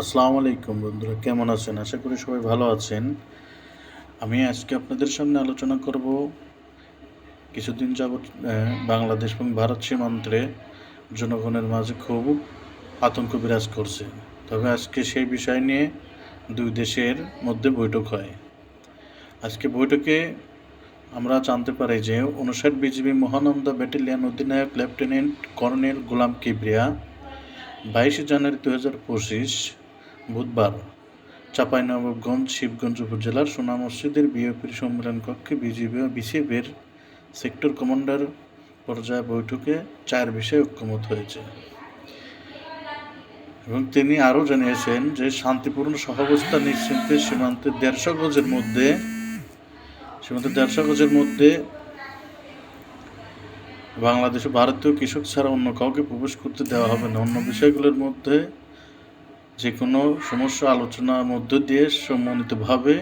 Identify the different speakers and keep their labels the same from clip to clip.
Speaker 1: আসসালামু আলাইকুম বন্ধুরা, কেমন আছেন? আশা করি সবাই ভালো আছেন। আমি আজকে আপনাদের সামনে আলোচনা করব কিছুদিন যাবৎ বাংলাদেশ এবং ভারত সীমান্তে জনগণের মাঝে খুব আতঙ্ক বিরাজ করছে। তবে আজকে সেই বিষয় নিয়ে দুই দেশের মধ্যে বৈঠক হয়। আজকে বৈঠকে আমরা জানতে পারি যে উনষাট বিজিবি মহানন্দা ব্যাটালিয়ন অধিনায়ক লেফটেন্যান্ট কর্নেল গোলাম কিবরিয়া বাইশে জানুয়ারি দু হাজার পঁচিশ বুধবার চাঁপাইনবাবগঞ্জ, শিবগঞ্জ উপজেলার সোনা মসজিদের বিএপির সম্মেলন কক্ষে বিজিবি ও বিসিবির সেক্টর কমান্ডার পর্যায়ে বৈঠকে চার বিষয়ে ঐক্যমত হয়েছে। এবং তিনি আরও জানিয়েছেন যে, শান্তিপূর্ণ সহাবস্থা নিশ্চিন্তে সীমান্তে দেড়শো গজের মধ্যে, সীমান্তে দেড়শো গজের মধ্যে বাংলাদেশে ভারতীয় কৃষক ছাড়া অন্য কাউকে প্রবেশ করতে দেওয়া হবে না। অন্য বিষয়গুলোর মধ্যে যে কোনো সমস্যা আলোচনার মধ্য দিয়ে সম্মানিতভাবে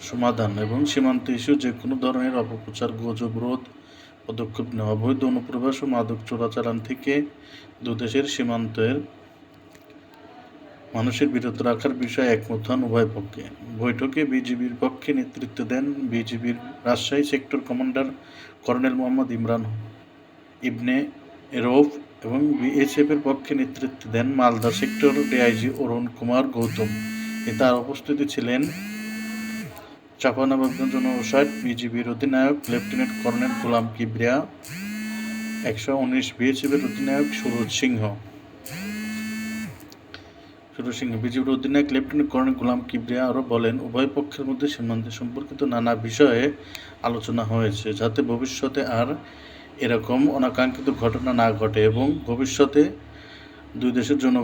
Speaker 1: সমাধান এবং সীমান্ত ইস্যু যে কোনো ধরনের অপপ্রচার, গুজব, রোধ, পদক্ষেপ নেওয়া অবৈধ অনুপ্রবেশ ও মাদক চোরাচালান থেকে দুদেশের সীমান্তের মানুষের বিরত রাখার বিষয়ে একমত হন উভয় পক্ষে। বৈঠকে বিজিবির পক্ষে নেতৃত্ব দেন বিজিবির Rajshahi sector commander colonel Mohammad Imran Ibne Rouf এবং বিএসএফ এর পক্ষে নেতৃত্ব দেন মালদা সেক্টর ডিআইজি অরুণ কুমার গৌতম। এ তার উপস্থিতি ছিলেন চাপানবাবগঞ্জ জনষাট বিজিবির অধিনায়ক, লেফটেন্যান্ট কর্নেল গোলাম কিবরিয়া, একশো উনিশ বিএসএফ এর অধিনায়ক সুরজ সিংহ। সুরজ সিংহ, বিজিবির অধিনায়ক, লেফটেন্যান্ট কর্নেল গোলাম কিবরিয়া আরও বলেন, উভয় পক্ষের মধ্যে সীমান্ত সম্পর্কিত নানা বিষয়ে আলোচনা হয়েছে, যাতে ভবিষ্যতে আর এরকম অনাকাঙ্ক্ষিত ঘটনা না ঘটে এবং ভবিষ্যতে দুই দেশের জন্য